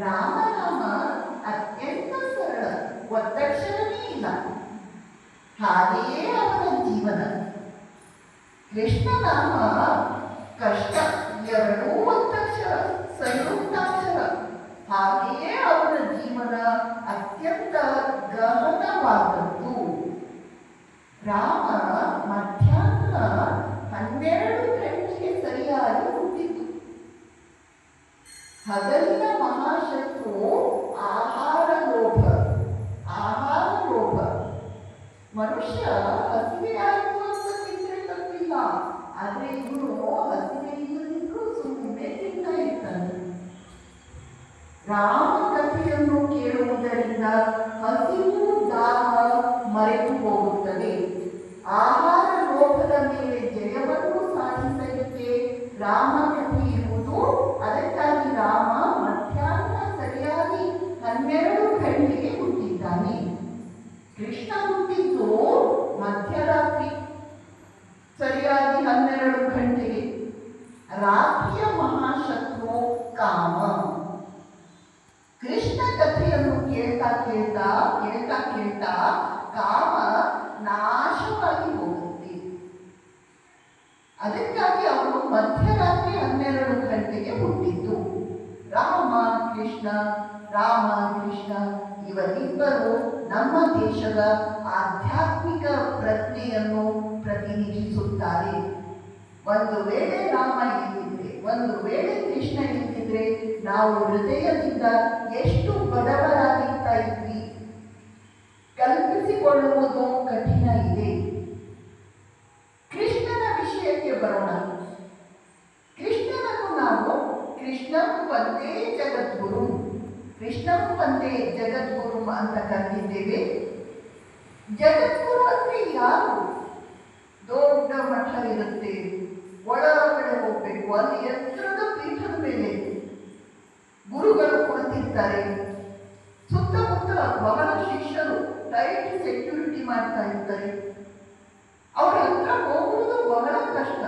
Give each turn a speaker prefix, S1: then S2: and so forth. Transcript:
S1: ರಾಮನಾಮ ಅತ್ಯಂತ ಸರಳ ಒತ್ತಕ್ಷರವೇ ಇಲ್ಲ. ಹಾಗೆಯೇ ಅವನ ಜೀವನ. ಕೃಷ್ಣನಾಮ ಕಷ್ಟ ಎರಡೂ ಒತ್ತಕ್ಷರ, ಸಂಯುಕ್ತಾಕ್ಷರ. ಹಾಗೆಯೇ ಅವನ ಜೀವನ ಅತ್ಯಂತ ಗಹನವಾದದ್ದು. ರಾಮ ಮಧ್ಯಾಹ್ನ ಹನ್ನೆರಡು ಗಂಟೆಗೆ ಸರಿಯಾಗಿ ಹುಟ್ಟಿತು ಹಗಲಿನ ಹಸಿವೆ ಆಯ್ತು ಅಂತ ತಿಂದ್ರೆ ಆದರೆ ರಾಮ ಕಥೆಯನ್ನು ಕೇಳುವುದರಿಂದ ಹಸಿವು ದಾಹ ಮರೆತು ಹೋಗುತ್ತದೆ ಆಹಾರ ಲೋಭದ ಮೇಲೆ ಜಯವನ್ನು ಸಾಧಿಸಲಿಕ್ಕೆ ರಾಮ ಕಥೆ ಇರುವುದು ಅದಕ್ಕಾಗಿ ರಾಮ ಮಧ್ಯಾಹ್ನ ಸರಿಯಾಗಿ ಹನ್ನೆರಡು ಗಂಟೆಗೆ ಹುಟ್ಟಿದ್ದಾನೆ ಕೃಷ್ಣ ಹುಟ್ಟಿದ್ದು ಮಧ್ಯರಾತ್ರಿ ಹನ್ನೆರಡು ಗಂಟೆಗೆ. ರಾತ್ರಿಯ ಮಹಾಶತ್ರು ಕಾಮ. ಕೃಷ್ಣ ಕಥೆಯನ್ನು ಕೇಳ್ತಾ ಕೇಳ್ತಾ ಕೇಳ್ತಾ ಕೇಳ್ತಾ ಕಾಮ ನಾಶವಾಗಿ ಹೋಗುತ್ತೆ. ಅದಕ್ಕಾಗಿ ಅವರು ಮಧ್ಯರಾತ್ರಿ ಹನ್ನೆರಡು ಗಂಟೆಗೆ ಹುಟ್ಟಿದ್ದು. ರಾಮ, ಕೃಷ್ಣ ರಾಮ, ಕೃಷ್ಣ ಇವರಿಬ್ಬರು ನಮ್ಮ ದೇಶದ ಆಧ್ಯಾತ್ಮಿಕ ಪ್ರಜ್ಞೆಯನ್ನು ಪ್ರತಿನಿಧಿಸುತ್ತಾರೆ. ಒಂದು ವೇಳೆ ರಾಮ ಇದ್ದಿದ್ರೆ, ಒಂದು ವೇಳೆ ಕೃಷ್ಣ ಇದ್ದಿದ್ರೆ, ನಾವು ಹೃದಯದಿಂದ ಎಷ್ಟು ಬಡವರಾಗಿರ್ತಾ ಇದ್ವಿ? ಕಲ್ಪಿಸಿಕೊಳ್ಳುವುದು ಕಠಿಣ ಇದೆ. ಕೃಷ್ಣನ ವಿಷಯಕ್ಕೆ ಬರೋಣ. ಕೃಷ್ಣನನ್ನು ನಾವು ಕೃಷ್ಣಂ ಒಂದೇ ಜಗದ್ಗುರು. ಕೃಷ್ಣಂ ಒಂದೇ ಜಗದ್ಗುರು ಅಂತ ಕರೆದಿದ್ದೇವೆ. ಜಗದ್ಗುರು ಅಂದ್ರೆ ಯಾರು? ದೊಡ್ಡ ಮಠ ಇರುತ್ತೆ ಒಳಗಡೆ ಒಂದು ಎತ್ತರದ ಪೀಠದ ಮೇಲೆ ಗುರುಗಳು ಕುಳಿತಿರ್ತಾರೆ ಸುತ್ತಮುತ್ತ ಬಹಳ ಶಿಷ್ಯರು ಟೈಟ್ ಸೆಕ್ಯೂರಿಟಿ ಮಾಡ್ತಾ ಇರ್ತಾರೆ ಅವ್ರ ಹತ್ರ ಹೋಗುವುದು ಬಹಳ ಕಷ್ಟ.